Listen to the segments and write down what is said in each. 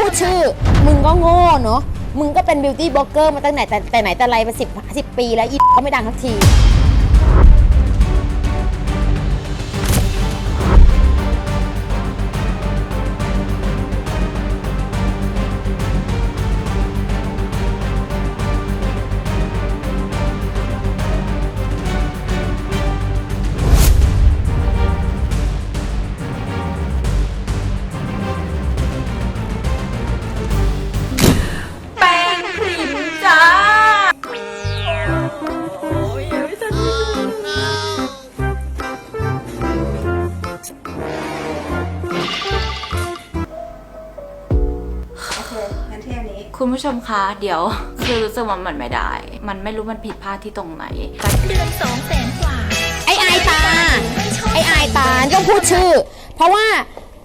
พูดชื่อ มึงก็โง่เนาะ มึงก็เป็นบิวตี้บล็อกเกอร์มาตั้งแต่แต่แต่ไหนแต่ไรมาสิบสิบปีแล้วอีก็ไม่ดังทักที คุณผู้ชมคะ เดี๋ยวคือรู้สึกว่ามันไม่ได้ มันไม่รู้มันผิดพลาดที่ตรงไหน เดือนสองแสนกว่าไอ้อายตา ไอ้อายตาต้องพูดชื่อ เพราะว่า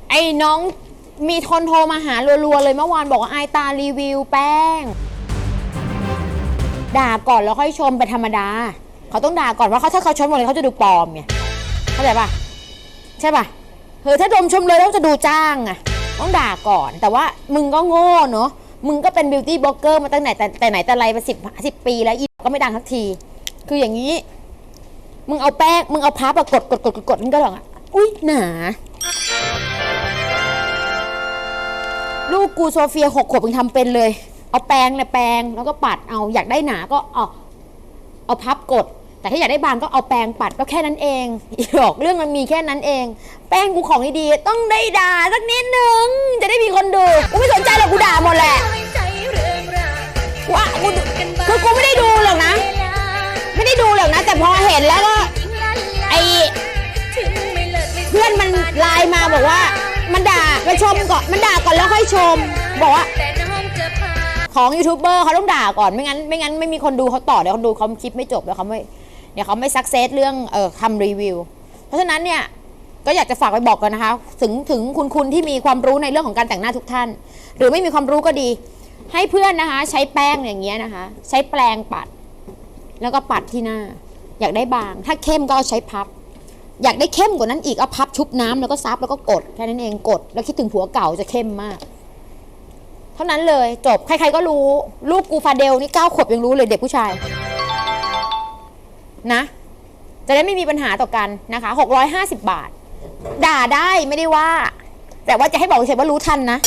ไอ้น้องมีทนโทรมาหารัวๆเลยเมื่อวานบอกว่าอายตารีวิวแป้ง ด่าก่อนแล้วค่อยชมเป็นธรรมดา เขาต้องด่าก่อนว่าเขาถ้าเขาชมหมดเลยเขาจะดูปลอมไงเข้าใจปะใช่ปะเออถ้าดมชมเลยต้องจะดูจ้างอะต้องด่าก่อน แต่ว่ามึงก็โง่เนาะ มึงก็เป็นบิวตี้บล็อกเกอร์มาตั้งแต่แต่แต่ไหนแต่ไรมาสิบสิบปีแล้วอีก็ไม่ดังทักที คืออย่างนี้ มึงเอาแป้งมึงเอาพับอะกดกดกดกดกดมันก็หรอกอะอุ้ยหนาลูกกูโซเฟียหกขวบมึงทำเป็นเลย เอาแปรงเนี่ยแปรงแล้วก็ปัดเอาอยากได้หนาก็เอาเอาพับกด แต่ถ้าอยากได้บางก็เอาแปรงปัดก็แค่นั้นเองอีหอกเรื่องมันมีแค่นั้นเอง แป้งกูของดีๆต้องได้ด่าสักนิดนึง ว่ากูคือกูไม่ได้ดูหรอกนะ ไม่ได้ดูหรอกนะ แต่พอเห็นแล้วก็ไอเพื่อนมันไลน์มาบอกว่า มันด่ามันชมก่อนมันด่าก่อนแล้วค่อยชม บอกว่าของยูทูบเบอร์เขาต้องด่าก่อนไม่งั้นไม่งั้นไม่มีคนดูเขาต่อเดี๋ยวเขาดูเขาคลิปไม่จบแล้วเขาไม่เดี๋ยวเขาไม่สักเซสเรื่องเออทำรีวิว เพราะฉะนั้นเนี่ยก็อยากจะฝากไปบอกกันนะคะ ถึงถึงคุณคุณที่มีความรู้ในเรื่องของการแต่งหน้าทุกท่าน หรือไม่มีความรู้ก็ดี ให้เพื่อนนะคะ ใช้แป้งอย่างเงี้ยนะคะ ใช้แปรงปัด แล้วก็ปัดที่หน้า อยากได้บาง ถ้าเข้มก็เอาใช้พับ อยากได้เข้มกว่านั้นอีกเอาพับชุบน้ำแล้วก็ซับแล้วก็กดแค่นั้นเองกด แล้วคิดถึงผัวเก่าจะเข้มมาก เท่านั้นเลยจบใครๆก็รู้ลูกกูฟาเดลนี่เก้าขวบยังรู้เลยเด็กผู้ชาย นะ จะได้ไม่มีปัญหาต่อกันนะคะ650 บาท ด่าได้ไม่ได้ว่า แต่ว่าจะให้บอกเฉยว่ารู้ทันนะ